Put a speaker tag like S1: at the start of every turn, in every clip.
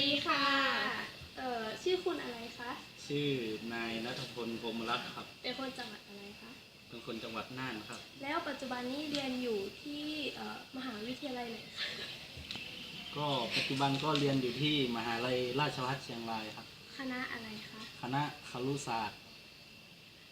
S1: ดีค่ะ เอ่อชื่อคุณอะไรคะ
S2: ชื่อนายนัทพลพรหมรัตน์ครับ
S1: เป็นคนจังหวัดอะไรคะ
S2: เป็นคนจังหวัดน่านครับ
S1: แล้วปัจจุบันนี้เรียนอยู่ที่เอ่อมหาวิทยาลัยไหนคะ
S2: ก็ปัจจุบันก็เรียนอยู่ที่มหาลัยราชภัฏเชียงรายครับ
S1: คณะอะไรคะ
S2: คณะครุศาสตร์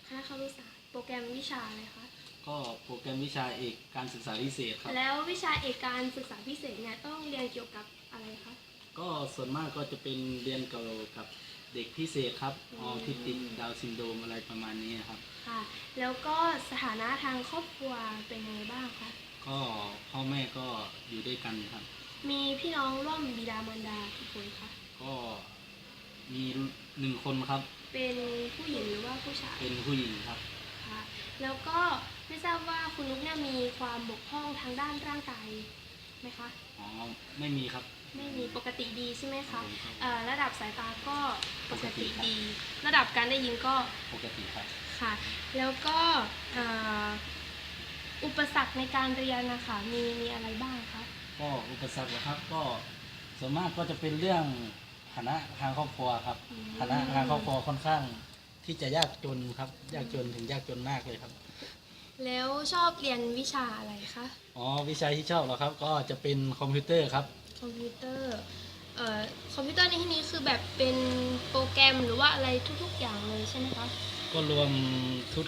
S1: คณะครุศาสตร์ โปรแกรมวิชาอะไรคะ
S2: ก็โปรแกรมวิชาเอกการศึกษาพิเศษครับ
S1: แล้ววิชาเอกการศึกษาพิเศษเนี่ยต้องเรียนเกี่ยวกับอะไรคะ
S2: ก็ส่วนมากก็จะเป็นเรียนเกี่ยวกับเด็กพิเศษครับ
S1: อืม
S2: ออทิสติกดาวน์ซินโดรมอะไรประมาณนี้ครับ
S1: ค่ะ แล้วก็สถานะทางครอบครัวเป็นยังไงบ้างคะ
S2: ก็พ่อแม่ก็อยู่ด้วยกันครับ
S1: มีพี่น้องร่วมบิดามารดากี่คนคะ
S2: ก็มีหนึ่งคนครับ
S1: เป็นผู้หญิงหรือว่าผู้ชาย
S2: เป็นผู้หญิงครับ
S1: ค่ะแล้วก็ไม่ทราบว่าคุณนุ๊กเนี่ยมีความบกพร่องทางด้านร่างกาย ไหมคะ
S2: อ๋อไม่มีครับ
S1: ไม่มีปกติดีใช่ไหม
S2: ครั
S1: คะ
S2: บผมครับ
S1: เอ่อระดับสายตาก็ปกติ
S2: ปกติครับ
S1: ดี ระดับการได้ยินก็
S2: ปกติครับ
S1: ค่ะ แล้วก็เอ่ออุปสรรคในการเรียนนะคะมีมีอะไรบ้างคะ
S2: ก็อุปสรรคนะครับก็ส่วนมากก็จะเป็นเรื่องฐานะทางครอบครัวครับ
S1: อืม
S2: ฐานะทางครอบครัวค่อนข้างที่จะยากจนครับยากจนถึงยากจนมากเลยครับ
S1: แล้วชอบเรียนวิชาอะไรคะ
S2: อ๋อวิชาที่ชอบเหรอครับ ก็จะเป็นคอมพิวเตอร์ครับ
S1: คอมพิวเตอร์เอ่อคอมพิวเตอร์ในที่นี้คือแบบเป็นโปรแกรมหรือว่าอะไรทุกๆอย่างเลยใช่ไหมคะ
S2: ก็รวม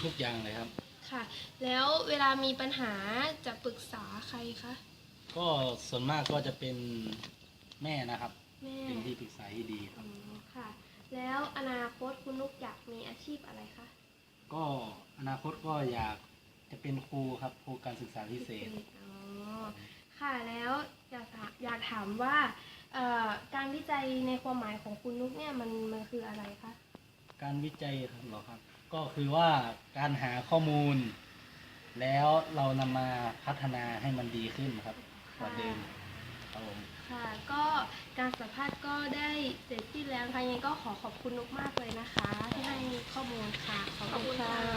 S2: ทุกๆอย่างเลยครับ
S1: ค่ะ แล้วเวลามีปัญหาจะปรึกษาใครคะ
S2: ก็ส่วนมากก็จะเป็นแม่นะครับ
S1: แม่
S2: เป็นที่ปรึกษาที่ดีค
S1: อ๋
S2: รับ
S1: อค่ะ แล้วอนาคตคุณนุกอยากมีอาชีพอะไรคะ
S2: ก็อนาคตก็อยาก จะเป็นครูครับครูการศึกษาพิเศษ
S1: อ๋อค่ะแล้วอยากถามอยากถามว่าเอ่อการวิจัยในความหมายของคุณนุกเนี่ยมันมันคืออะไรคะ
S2: การวิจัยเหรอครับ ก็คือว่าการหาข้อมูล แล้วเรานำมาพัฒนาให้มันดีขึ้นครับกว่าเดิมครับผม
S1: ค่ะ ก็การสัมภาษณ์ก็ได้เสร็จสิ้นแล้วค่ะยังไงก็ขอขอบคุณนุกมากเลยนะคะ ที่ให้ข้อมูลค่ะขอบคุณค่ะ
S2: ครับ